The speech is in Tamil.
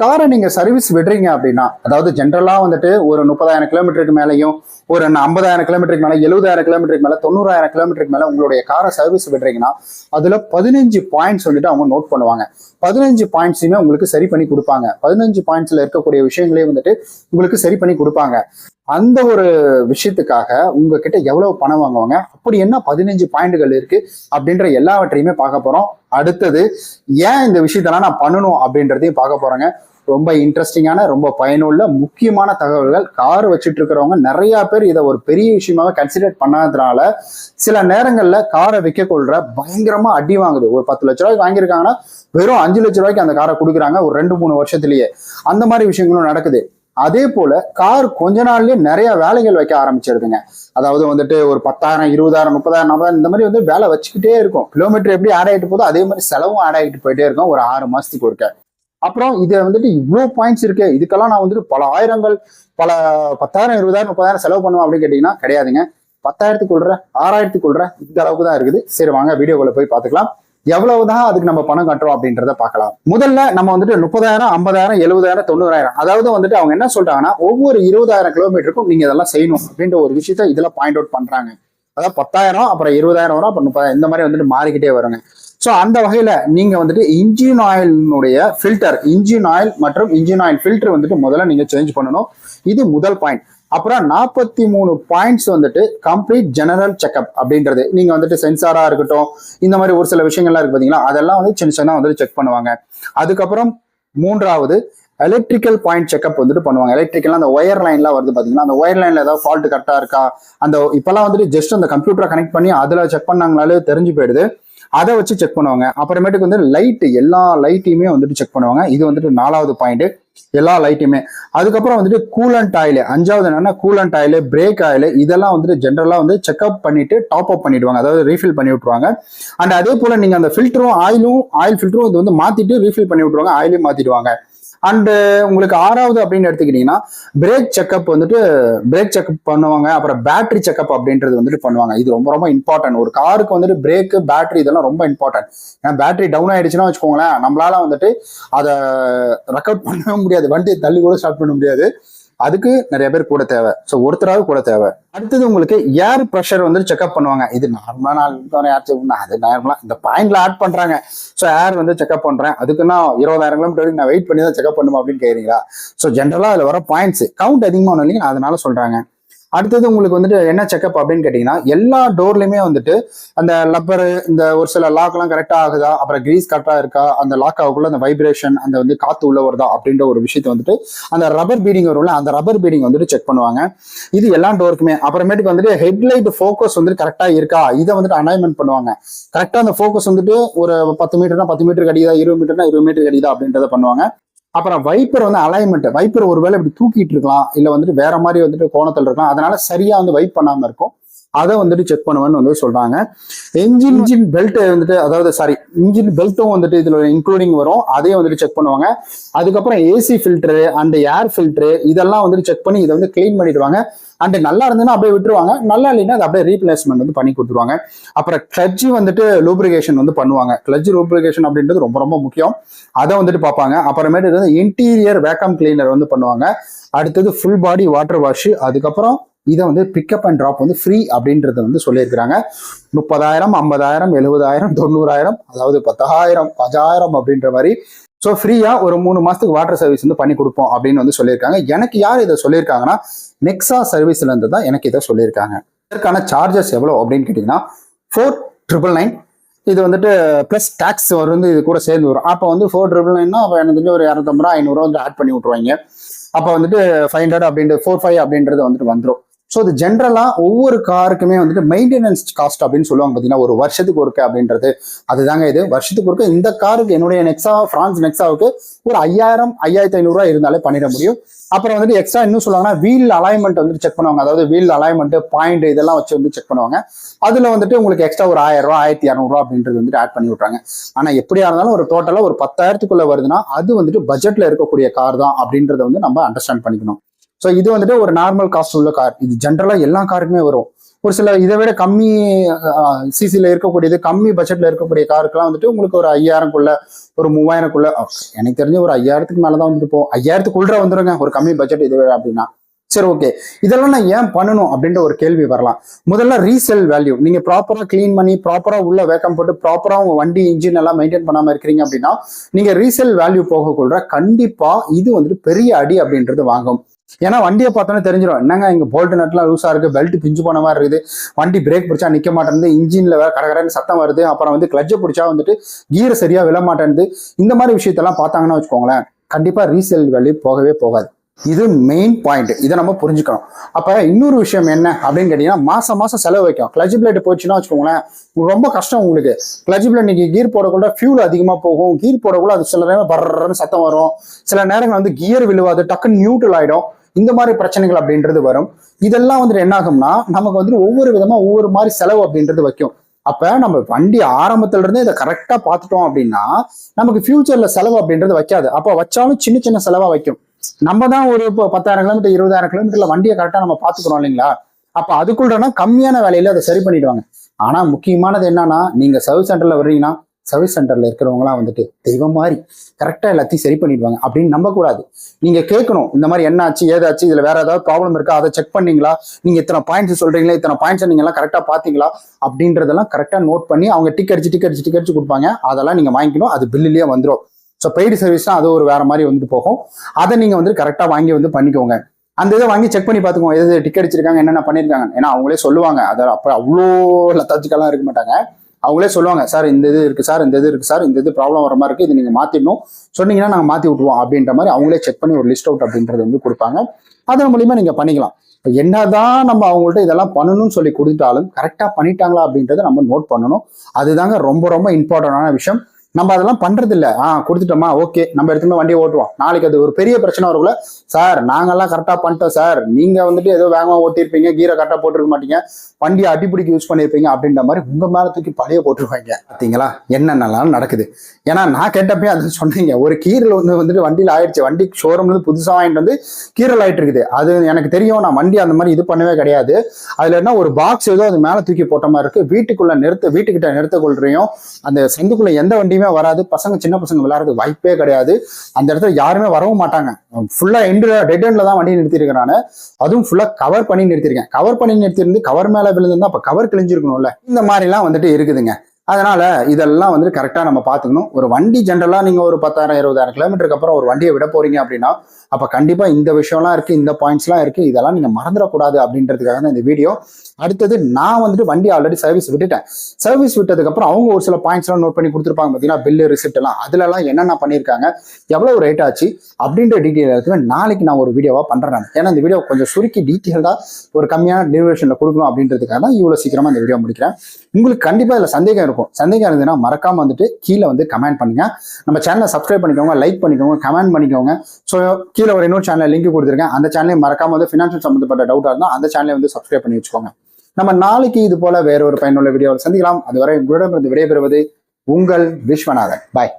காரை நீங்க சர்வீஸ் விடுறீங்க அப்படின்னா அதாவது ஜென்ரலா வந்துட்டு ஒரு முப்பதாயிரம் கிலோமீட்டருக்கு மேலேயும் ஒரு ஐம்பதாயிரம் கிலோமீட்டருக்கு மேல எழுபதாயிரம் கிலோமீட்டருக்கு மேல தொண்ணூறாயிரம் கிலோமீட்டருக்கு மேல உங்களுடைய காரை சர்வீஸ் விடுறீங்கன்னா அதுல பதினஞ்சு பாயிண்ட்ஸ் வந்துட்டு அவங்க நோட் பண்ணுவாங்க. பதினஞ்சு பாயிண்ட்ஸுமே உங்களுக்கு சரி பண்ணி கொடுப்பாங்க. பதினஞ்சு பாயிண்ட்ஸ்ல இருக்கக்கூடிய விஷயங்களையும் வந்துட்டு உங்களுக்கு சரி பண்ணி கொடுப்பாங்க. அந்த ஒரு விஷயத்துக்காக உங்ககிட்ட எவ்வளவு பணம் வாங்குவாங்க? அப்படி என்ன பதினஞ்சு பாயிண்ட்கள் இருக்கு? அப்படின்ற எல்லாவற்றையுமே பார்க்க போறோம். அடுத்தது ஏன் இந்த விஷயத்தெல்லாம் நான் பண்ணணும் அப்படின்றதையும் பார்க்க போறேங்க. ரொம்ப இன்ட்ரெஸ்டிங்கான ரொம்ப பயனுள்ள முக்கியமான தகவல்கள் கார் வச்சுட்டு இருக்கிறவங்க நிறைய பேர் இதை ஒரு பெரிய விஷயமாக கன்சிடர் பண்ணாததுனால சில நேரங்களில் காரை விற்க கொள்ற பயங்கரமா அடி வாங்குது. ஒரு பத்து லட்ச ரூபாய்க்கு வாங்கியிருக்காங்கன்னா வெறும் அஞ்சு லட்ச ரூபாய்க்கு அந்த காரை கொடுக்குறாங்க ஒரு ரெண்டு மூணு வருஷத்துலயே. அந்த மாதிரி விஷயங்களும் நடக்குது. அதே போல கார் கொஞ்ச நாள்லயே நிறைய வேலைகள் வைக்க ஆரம்பிச்சிருதுங்க. அதாவது வந்துட்டு ஒரு பத்தாயிரம் இருபதாயிரம் முப்பதாயிரம் நாற்பதாயிரம் இந்த மாதிரி வந்து வேலை வச்சுக்கிட்டே இருக்கும். கிலோமீட்டர் எப்படி ஆட் ஆகிட்டு போதோ அதே மாதிரி செலவும் ஆட் ஆகிட்டு போயிட்டே இருக்கும் ஒரு ஆறு மாசத்துக்கு ஒருக்க. அப்புறம் இதை வந்துட்டு இவ்வளோ பாயிண்ட்ஸ் இருக்கு. இதுக்கெல்லாம் நான் வந்துட்டு பல ஆயிரங்கள் பல பத்தாயிரம் இருபதாயிரம் முப்பதாயிரம் செலவு பண்ணுவேன் அப்படின்னு கேட்டீங்கன்னா கிடையாதுங்க. பத்தாயிரத்துக்கு கொள்ற ஆறாயிரத்துக்கு கொள்ற இந்த அளவுக்கு தான் இருக்குது. சரி வாங்க வீடியோக்குள்ள போய் பார்த்துக்கலாம். எவ்வளவுதான் அதுக்கு நம்ம பணம் கட்டுறோம் அப்படின்றத பார்க்கலாம். முதல்ல நம்ம வந்துட்டு முப்பதாயிரம் ஐம்பதாயிரம் எழுபதாயிரம் தொண்ணூறாயிரம் அதாவது வந்துட்டு அவங்க என்ன சொல்றாங்கன்னா ஒவ்வொரு இருபதாயிரம் கிலோமீட்டருக்கும் நீங்க இதெல்லாம் செய்யணும் அப்படின்ற ஒரு விஷயத்த இதுல பாயிண்ட் அவுட் பண்றாங்க. அதாவது பத்தாயிரம் அப்புறம் இருபதாயிரம் வரும் அப்புறம் முப்பதாயிரம் இந்த மாதிரி வந்துட்டு மாறிக்கிட்டே வருங்க. ஸோ அந்த வகையில நீங்க வந்துட்டு இன்ஜின் ஆயிலினுடைய ஃபில்டர் இன்ஜின் ஆயில் மற்றும் இன்ஜின் ஆயில் ஃபில்டர் வந்துட்டு முதல்ல நீங்க சேஞ்ச் பண்ணணும். இது முதல் பாயிண்ட் அப்புறம் நாற்பத்தி மூணு பாயிண்ட்ஸ் வந்துட்டு கம்ப்ளீட் ஜெனரல் செக்அப் அப்படின்றது. நீங்க வந்துட்டு சென்சாரா இருக்கட்டும் இந்த மாதிரி ஒரு சில விஷயங்கள்லாம் இருக்கு பாத்தீங்களா? அதெல்லாம் வந்து சின்ன சின்ன வந்துட்டு செக் பண்ணுவாங்க. அதுக்கப்புறம் மூன்றாவது எலக்ட்ரிக்கல் பாயிண்ட் செக்அப் வந்துட்டு பண்ணுவாங்க. எலக்ட்ரிக்கல் அந்த ஒயர் லைன்லாம் வருது பார்த்தீங்கன்னா அந்த ஒயர் லைன்ல ஏதாவது ஃபால்ட் கரெக்டா இருக்கா? அந்த இப்பெல்லாம் வந்துட்டு ஜஸ்ட் அந்த கம்ப்யூட்டரை கனெக்ட் பண்ணி அதுல செக் பண்ணாங்கனாலே தெரிஞ்சு போயிடுது. அதை வச்சு செக் பண்ணுவாங்க. அப்புறமேட்டுக்கு வந்து லைட் எல்லா லைட்டையுமே வந்துட்டு செக் பண்ணுவாங்க. இது வந்துட்டு நாலாவது பாயிண்ட் எல்லா லைட்டுமே அதுக்கப்புறம் வந்துட்டு கூலண்ட் ஆயில் அஞ்சாவது என்னன்னா கூலண்ட் ஆயில் பிரேக் ஆயில் இதெல்லாம் வந்துட்டு ஜென்ரலாக வந்து செக்அப் பண்ணிட்டு டாப் அப் பண்ணிடுவாங்க. அதாவது ரீஃபில் பண்ணி விட்டுருவாங்க. அண்ட் அதே போல நீங்க அந்த ஃபில்டரும் ஆயிலும் ஆயில் ஃபில்டரும் இது வந்து மாத்திட்டு ரீஃபில் பண்ணி விட்டுருவாங்க. ஆயிலையும் மாத்திடுவாங்க. அண்டு uh, உங்களுக்கு ஆறாவது அப்படின்னு எடுத்துக்கிட்டீங்கன்னா பிரேக் செக்அப் வந்துட்டு பிரேக் செக்அப் பண்ணுவாங்க அப்புறம் பேட்டரி செக்அப் அப்படின்றது வந்துட்டு பண்ணுவாங்க. இது ரொம்ப ரொம்ப இம்பார்ட்டன்ட் ஒரு காருக்கு வந்துட்டு பிரேக்கு பேட்டரி இதெல்லாம் ரொம்ப இம்பார்ட்டன்ட் ஏன்னா பேட்டரி டவுன் ஆயிடுச்சுன்னா வச்சுக்கோங்களேன் நம்மளால வந்துட்டு அதை ரெக்கார்ட் பண்ணவே முடியாது. வண்டியை தள்ளி கூட ஸ்டார்ட் பண்ண முடியாது. அதுக்கு நிறைய பேர் கூட தேவை. ஸோ ஒருத்தராவது கூட தேவை. அடுத்தது உங்களுக்கு ஏர் ப்ரெஷர் வந்து செக்அப் பண்ணுவாங்க. இது நார்மலாக நான் ஏர் செக் அது நார்மலாக இந்த பாயிண்ட்ல ஆட் பண்ணுறாங்க ஸோ ஏர் வந்து செக்அப் பண்ணுறேன் அதுக்கு நான் இருபதாயிரம் கிலோமீட்டர் வரைக்கும் நான் வெயிட் பண்ணி தான் செக்அப் பண்ணுமா அப்படின்னு கேட்குறீங்களா ஸோ ஜென்ரலாக அதில் வர பாயிண்ட்ஸ் கவுண்ட் அதிகமாக இல்லைங்க அதனால சொல்கிறாங்க அடுத்தது உங்களுக்கு வந்துட்டு என்ன செக்அப் அப்படின்னு கேட்டீங்கன்னா எல்லா டோர்லையுமே வந்துட்டு அந்த லப்பர் இந்த ஒரு சில லாக்லாம் கரெக்டாக ஆகுதா? அப்புறம் கிரீஸ் கரெக்டாக இருக்கா? அந்த லாக் அந்த வைப்ரேஷன் அந்த வந்து காத்து உள்ள வருதா? அப்படின்ற ஒரு விஷயத்தை வந்துட்டு அந்த ரப்பர் பீடிங் வரும்ல அந்த ரப்பர் பீடிங் வந்துட்டு செக் பண்ணுவாங்க. இது எல்லா டோருக்குமே அப்புறமேட்டுக்கு வந்துட்டு ஹெட்லைட் ஃபோக்கஸ் வந்துட்டு கரெக்டாக இருக்கா? இதை வந்துட்டு அலைன்மெண்ட் பண்ணுவாங்க. கரெக்டாக அந்த ஃபோக்கஸ் வந்துட்டு ஒரு பத்து மீட்டர்னா பத்து மீட்டர் அடிக்குதா இருபது மீட்டர்னா இருபது மீட்டர் அடிக்குதா அப்படின்றத பண்ணுவாங்க. அப்புறம் வைப்பர் வந்து அலைன்மெண்ட் வைப்பர் ஒருவேளை இப்படி தூக்கிட்டு இருக்கலாம் இல்ல வந்துட்டு வேற மாதிரி வந்துட்டு கோணத்தில் இருக்கலாம் அதனால சரியா வந்து வைப் பண்ணாம இருக்கும். அதை வந்துட்டு செக் பண்ணுவேன்னு வந்து சொல்றாங்க. என்ஜின் இன்ஜின் பெல்ட் வந்துட்டு அதாவது சாரி இன்ஜின் பெல்ட்டும் வந்துட்டு இதுல இன்க்ளூடிங் வரும். அதையும் வந்துட்டு செக் பண்ணுவாங்க. அதுக்கப்புறம் AC filter and air filter இதெல்லாம் வந்துட்டு செக் பண்ணி இதை வந்து கிளீன் பண்ணிடுவாங்க. அண்ட் நல்லா இருந்ததுன்னா அப்படியே விட்டுருவாங்க. நல்லா இல்லைன்னா அதை அப்படியே ரீப்ளேஸ்மெண்ட் வந்து பண்ணி கொடுத்துருவாங்க. அப்புறம் கிளட்ஜ் வந்துட்டு லூப்ரிகேஷன் வந்து பண்ணுவாங்க. கிளட்ஜ் லூப்ரிகேஷன் அப்படின்றது ரொம்ப ரொம்ப முக்கியம். அதை வந்துட்டு பார்ப்பாங்க. அப்புறமேட்டு வந்து இன்டீரியர் வேக்கம் கிளீனர் வந்து பண்ணுவாங்க. அடுத்தது ஃபுல் பாடி வாட்டர் வாஷ் அதுக்கப்புறம் இதை வந்து பிக்கப் அண்ட் ட்ராப் வந்து ஃப்ரீ அப்படின்றத வந்து சொல்லியிருக்கிறாங்க. முப்பதாயிரம் ஐம்பதாயிரம் எழுபதாயிரம் தொண்ணூறாயிரம் அதாவது பத்தாயிரம் பதாயிரம் அப்படின்ற மாதிரி. ஸோ ஃப்ரீயாக ஒரு மூணு மாதத்துக்கு வாட்டர் சர்வீஸ் வந்து பண்ணி கொடுப்போம் அப்படின்னு வந்து சொல்லியிருக்காங்க. எனக்கு யார் இதை சொல்லியிருக்காங்கன்னா நெக்ஸா சர்வீஸ்லேருந்து தான் எனக்கு இதை சொல்லியிருக்காங்க. இதற்கான சார்ஜஸ் எவ்வளோ அப்படின்னு கேட்டிங்கன்னா ஃபோர் ட்ரிபிள் நைன் இது வந்துட்டு ப்ளஸ் டேக்ஸ் வந்து இது கூட சேர்ந்து வரும். அப்போ வந்து ஃபோர் ட்ரிபிள் நைன்னா அப்போ எனக்கு தெரிஞ்சு ஒரு இரநூத்தம்பது ரூபா ஐநூறுரூவா வந்து ஆட் பண்ணி விட்ருவாங்க அப்போ வந்துட்டு ஃபைவ் ஹண்ட்ரட் அப்படின்றது ஃபோர் ஃபைவ் அப்படின்றது வந்துட்டு வந்துடும் ஸோ இது ஜென்ரலாக ஒவ்வொரு காருக்குமே வந்துட்டு மெயின்டெனன்ஸ் காஸ்ட் அப்படின்னு சொல்லுவாங்க பார்த்தீங்கன்னா ஒரு வருஷத்துக்கு ஒருக்க அப்படின்றது. அதுதாங்க இது. வருஷத்துக்கு ஒருக்க இந்த காருக்கு என்னுடைய நெக்ஸா ஃப்ரான்ஸ் நெக்ஸாவுக்கு ஒரு ஐயாயிரம் ஐயாயிரத்தி ஐநூறுரூவா இருந்தாலே பண்ணிட முடியும். அப்புறம் வந்துட்டு எக்ஸ்ட்ரா இன்னும் சொல்லுவாங்கன்னா வீல் அலைன்மெண்ட் வந்துட்டு செக் பண்ணுவாங்க. அதாவது வீல் அலைன்மெண்ட் பாயிண்ட் இதெல்லாம் வச்சு வந்து செக் பண்ணுவாங்க. அதில் வந்துட்டு உங்களுக்கு எக்ஸ்ட்ரா ஒரு ஆயிரம் ரூபா ஆயிரத்தி இரநூறுவா அப்படின்றது வந்துட்டு ஆட் பண்ணி விட்றாங்க ஆனால் எப்படியா இருந்தாலும் ஒரு டோட்டலாக ஒரு பத்தாயிரத்துக்குள்ளே வருதுன்னா அது வந்துட்டு பட்ஜெட்டில் இருக்கக்கூடிய கார் தான் அப்படின்றத வந்து நம்ம அண்டர்ஸ்டாண்ட் பண்ணிக்கணும். ஸோ இது வந்துட்டு ஒரு நார்மல் காஸ்ட் உள்ள கார் இது ஜென்ரலாக எல்லா காருக்குமே வரும். ஒரு சில இதை விட கம்மி சிசியில் இருக்கக்கூடியது கம்மி பட்ஜெட்டில் இருக்கக்கூடிய காருக்கெல்லாம் வந்துட்டு உங்களுக்கு ஒரு ஐயாயிரம்குள்ள ஒரு மூவாயிரம்குள்ள எனக்கு தெரிஞ்ச ஒரு ஐயாயிரத்துக்கு மேலே தான் வந்துட்டு போகும். ஐயாயிரத்துக்குள்ள வந்துருங்க ஒரு கம்மி பட்ஜெட் இது அப்படின்னா. சரி ஓகே இதெல்லாம் நான் ஏன் பண்ணணும் அப்படின்ற ஒரு கேள்வி வரலாம். முதல்ல ரீசேல் வேல்யூ நீங்க ப்ராப்பரா கிளீன் பண்ணி ப்ராப்பரா உள்ள வேக்கம் போட்டு ப்ராப்பரா உங்க வண்டி இன்ஜின் எல்லாம் மெயின்டைன் பண்ணாம இருக்கிறீங்க அப்படின்னா நீங்க ரீசேல் வேல்யூ போகக்குள்ள கண்டிப்பா இது வந்துட்டு பெரிய அடி அப்படின்றது வாங்கும். ஏன்னா வண்டியை பார்த்தோன்னே தெரிஞ்சிடும். என்னங்க இங்க போல்ட் நட்லாம் லூஸா இருக்கு பெல்ட் பிஞ்சு போன மாதிரி இருக்குது. வண்டி பிரேக் பிடிச்சா நிக்க மாட்டேங்குது இன்ஜின்ல வேற கடகடன்னு சத்தம் வருது. அப்புறம் வந்து கிளட்சை பிடிச்சா வந்துட்டு கீரை சரியா விழ மாட்டேங்குது இந்த மாதிரி விஷயத்தெல்லாம் பார்த்தாங்கன்னா வச்சுக்கோங்களேன் கண்டிப்பா ரீசேல் வேல்யூ போகவே போகாது. இது மெயின் பாயிண்ட் இதை நம்ம புரிஞ்சுக்கணும். அப்ப இன்னொரு விஷயம் என்ன அப்படின்னு கேட்டீங்கன்னா மாசம் மாசம் செலவு வைக்கும். கிளச் பிளேட் போச்சுன்னா வச்சுக்கோங்களேன் ரொம்ப கஷ்டம் உங்களுக்கு. கிளச் பிளேட் நீங்க கீர் போடக்குள்ள ஃபியூல் அதிகமா போகும். கீர் போடக்குள்ள அது சில நேரம் பர்றன்னு சத்தம் வரும். சில நேரங்கள் வந்து கியர் விழுவாது டக்குன்னு நியூட்ரல் ஆயிடும். இந்த மாதிரி பிரச்சனைகள் அப்படின்றது வரும். இதெல்லாம் வந்துட்டு என்ன ஆகும்னா நமக்கு வந்துட்டு ஒவ்வொரு விதமா ஒவ்வொரு மாதிரி செலவு அப்படின்றது வைக்கும். அப்ப நம்ம வண்டி ஆரம்பத்துல இருந்தே இதை கரெக்டா பார்த்துட்டோம் அப்படின்னா நமக்கு ஃபியூச்சர்ல செலவு அப்படின்றது வைக்காது. அப்ப வச்சாலும் சின்ன சின்ன செலவா வைக்கும். நம்ம தான் ஒரு இப்போ பத்தாயிரம் கிலோமீட்டர் இருபதாயிரம் கிலோமீட்டர்ல வண்டியை கரெக்டா நம்ம பாத்துக்கிறோம் இல்லைங்களா? அப்ப அதுக்குள்ளனா கம்மியான வேலையில அதை சரி பண்ணிடுவாங்க. ஆனா முக்கியமானது என்னன்னா நீங்க சர்வீஸ் சென்டர்ல வர்றீங்கன்னா சர்வீஸ் சென்டர்ல இருக்கிறவங்களாம் வந்துட்டு தெய்வம் மாதிரி கரெக்டா எல்லாத்தையும் சரி பண்ணிடுவாங்க அப்படின்னு நம்பக்கூடாது. நீங்க கேட்கணும் இந்த மாதிரி என்ன ஆச்சு ஏதாச்சு இதுல வேற ஏதாவது ப்ராப்ளம் இருக்கா அதை செக் பண்ணீங்களா? நீங்க இத்தனை பாயிண்ட்ஸ் சொல்றீங்களா இத்தனை பாயிண்ட்ஸ் நீங்க எல்லாம் கரெக்டா பாத்தீங்களா அப்படின்றதெல்லாம் கரெக்டா நோட் பண்ணி அவங்க டிக் அடிச்சு டிக் அடிச்சு டிக் அடிச்சு கொடுப்பாங்க. அதெல்லாம் நீங்க வாங்கிக்கணும் அது பில்லுலயே வந்துடும் ஸோ பெய்டு சர்வீஸ்னா அது ஒரு வேற மாதிரி வந்துட்டு போகும். அதை நீங்கள் வந்து கரெக்டாக வாங்கி வந்து பண்ணிக்கோங்க. அந்த இதை வாங்கி செக் பண்ணி பார்த்துக்கோங்க. எது டிக்கெட் அடிச்சிருக்காங்க என்னென்ன பண்ணியிருக்காங்க ஏன்னா அவங்களே சொல்லுவாங்க. அதை அப்போ அவ்வளோ லத்தாச்சிக்கெல்லாம் இருக்க மாட்டாங்க. அவங்களே சொல்லுவாங்க சார் இந்த இது இருக்குது சார் இந்த இது இருக்குது சார் இந்த இது ப்ராப்ளம் வர மாதிரி இருக்குது இது நீங்கள் மாற்றிடணும் சொன்னீங்கன்னா நாங்கள் மாற்றி விட்டுருவோம் அப்படின்ற மாதிரி அவங்களே செக் பண்ணி ஒரு லிஸ்ட் அவுட் அப்படின்றது வந்து கொடுப்பாங்க. அதன் மூலியமாக நீங்கள் பண்ணிக்கலாம். என்னதான் நம்ம அவங்கள்ட்ட இதெல்லாம் பண்ணணும்னு சொல்லி கொடுத்துட்டாலும் கரெக்டாக பண்ணிட்டாங்களா அப்படின்றத நம்ம நோட் பண்ணணும். அதுதாங்க ரொம்ப ரொம்ப இம்பார்ட்டண்டான விஷயம். நம்ம அதெல்லாம் பண்றது இல்ல ஆ கொடுத்துட்டோமா? ஓகே. நம்ம எடுத்துமே வண்டியை ஓட்டுவோம். நாளைக்கு அது ஒரு பெரிய பிரச்சனை வரும்ல. சார் நாங்கெல்லாம் கரெக்டா பண்ணிட்டோம் சார். நீங்க வந்துட்டு ஏதோ வேகமா ஓட்டியிருப்பீங்க கீரை கரெக்டா போட்டிருக்க மாட்டீங்க. வண்டியை அடிப்பிடிக்கு யூஸ் பண்ணியிருப்பீங்க அப்படின்ற மாதிரி உங்க மேல தூக்கி பழைய போட்டுருவாங்க. பாத்தீங்களா என்னென்னலாம் நடக்குது? ஏன்னா நான் கேட்டப்பே அது சொன்னீங்க. ஒரு கீரல் வந்து வந்துட்டு வண்டியில் ஆயிடுச்சு. வண்டி ஷோரூம்ல இருந்து புதுசா வாங்கிட்டு வந்து கீரல் ஆயிட்டு இருக்குது. அது எனக்கு தெரியும். நான் வண்டி அந்த மாதிரி இது பண்ணவே கிடையாது. அதுல என்ன ஒரு பாக்ஸ் ஏதோ அது மேல தூக்கி போட்ட மாதிரி இருக்கு. வீட்டுக்குள்ள நிறுத்த வீட்டுக்கிட்ட நிறுத்த கொள்றையும் அந்த சந்துக்குள்ள எந்த வண்டியுமே வராது. பசங்க சின்ன பசங்க விளையாடுறது வாய்ப்பே கிடையாது. அந்த இடத்துல யாருமே வரவும் மாட்டாங்க. ஃபுல்லா எண்டு டெட் எண்ட்ல தான் வண்டி நிறுத்திருக்கிறான அதுவும் ஃபுல்லா கவர் பண்ணி நிறுத்திருக்கேன். கவர் பண்ணி நிறுத்திருந்து கவர் மேல விழுந்திருந்தா அப்ப கவர் கிழிஞ்சிருக்கணும்ல. இந்த மாதிரிலாம் வந்துட்டு இருக்குதுங்க. அதனால இதெல்லாம் வந்துட்டு கரெக்டாக நம்ம பார்த்துக்கணும். ஒரு வண்டி ஜென்ரலாக நீங்கள் ஒரு பத்தாயிரம் இருபதாயிரம் கிலோமீட்டருக்கு அப்புறம் ஒரு வண்டியை விட போறீங்க அப்படின்னா அப்போ கண்டிப்பாக இந்த விஷயம்லாம் இருக்குது இந்த பாயிண்ட்ஸ்லாம் இருக்குது இதெல்லாம் நீங்கள் மறந்துடக்கூடாது அப்படின்றதுக்காக தான் இந்த வீடியோ அடுத்தது நான் வந்துட்டு வண்டி ஆல்ரெடி சர்வீஸ் விட்டுட்டேன். சர்வீஸ் விட்டதுக்கு அப்புறம் அவங்க ஒரு சில பாயிண்ட்ஸ்லாம் நோட் பண்ணி கொடுத்துருப்பாங்க பார்த்தீங்கன்னா பில்லு ரிசிப்ட்லாம் எல்லாம். என்னென்ன பண்ணியிருக்காங்க? எவ்வளோ ரேட் ஆச்சு? அப்படின்ற டீட்டெயில் எடுத்து நாளைக்கு நான் ஒரு வீடியோவாக பண்ணுறேன் நான். ஏன்னா இந்த வீடியோ கொஞ்சம் சுருக்கி டீட்டெயில்டாக ஒரு கம்மியான டியூரேஷனில் கொடுக்கணும் அப்படின்றதுக்காக தான் இவ்வளோ சீக்கிரமாக இந்த வீடியோ முடிக்கிறேன். உங்களுக்கு கண்டிப்பாக இதில் சந்தேகம் இருக்கும். சந்தேகம் இருந்ததுன்னா மறக்காம வந்துட்டு கீழே வந்து கமெண்ட் பண்ணுங்க. நம்ம சேனலை சப்ஸ்கிரைப் பண்ணிக்கோங்க லைக் பண்ணிக்கோங்க கமெண்ட் பண்ணிக்கோங்க. ஸோ கீழே ஒரு இன்னொரு சேனல் லிங்க் கொடுத்துருக்கேன். அந்த சேனலையும் மறக்காம வந்து ஃபினான்ஷியல் சம்மந்தப்பட்ட டவுட்டாக இருந்தால் அந்த சேனலை வந்து சப்ஸ்கிரைப் பண்ணி வச்சுக்கோங்க. நம்ம நாளைக்கு இது போல வேற ஒரு பயனுள்ள வீடியோவில் சந்திக்கலாம். அதுவரை உங்களிடமிருந்து விடைபெறுவது உங்கள் விஸ்வநாதன். பாய்